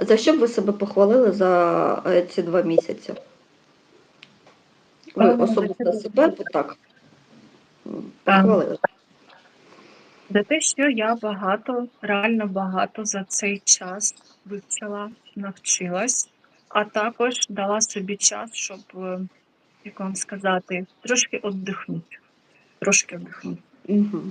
За що б ви себе похвалили за е, ці два місяці? Ви за особисто себе- так похвалили. За те, що я багато, реально багато за цей час вивчила, навчилась, а також дала собі час, щоб, е, як вам сказати, трошки віддихнути. Трошки віддихнути. Угу.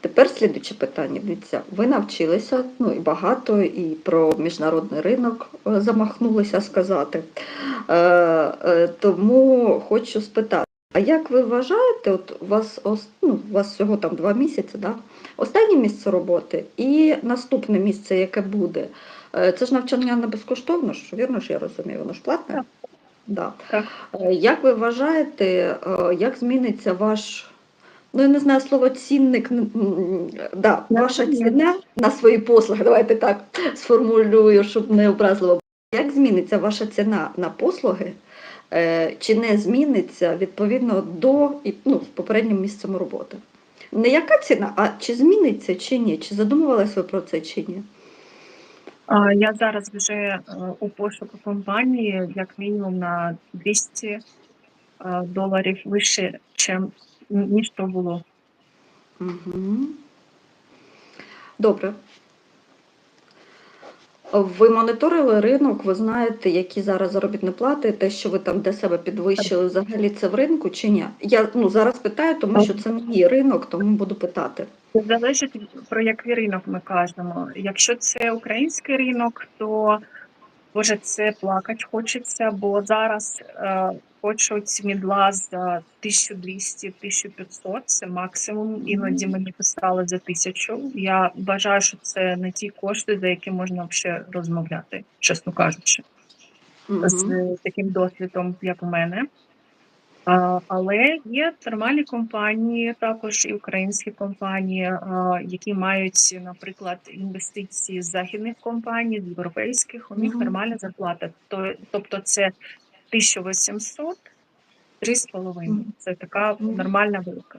Тепер слідуче питання. Дивіться, ви навчилися ну, і багато, і про міжнародний ринок е, замахнулися сказати. Е, е, тому хочу спитати, а як ви вважаєте, от у вас, ну, у вас всього там два місяці, да? останнє місце роботи і наступне місце, яке буде, е, це ж навчання не безкоштовно, ж, вірно ж я розумію, воно ж платне? Так. Да. Так. Е, Як ви вважаєте, як зміниться ваш, ну я не знаю слово цінник, да, ваша ціна на свої послуги, давайте так сформулюю, щоб не образливо. Як зміниться ваша ціна на послуги, е, чи не зміниться відповідно до ну, з попереднім місцем роботи? Не яка ціна, а чи зміниться, чи ні? Чи задумувались ви про це, чи ні? Я зараз вже е, у пошуку компанії як мінімум на 200 е, доларів вище, чим, ніж то було. Угу. Добре. Ви моніторили ринок, ви знаєте, які зараз заробітні плати, те, що ви там для себе підвищили, взагалі це в ринку чи ні? Я ну, зараз питаю, тому що це мій ринок, тому буду питати. Залежить про який ринок ми кажемо. Якщо це український ринок, то боже, це плакать хочеться, бо зараз е, хочуть мідла за 1200-1500, це максимум. Іноді мені писали за тисячу. Я вважаю, що це не ті кошти, за які можна взагалі розмовляти, чесно кажучи Мгм. з таким досвідом, як у мене. Але є нормальні компанії, також і українські компанії, які мають, наприклад, інвестиції з західних компаній, з європейських. У них нормальна зарплата. Тобто це 1800, 3,5. Мгм. Це така нормальна велика.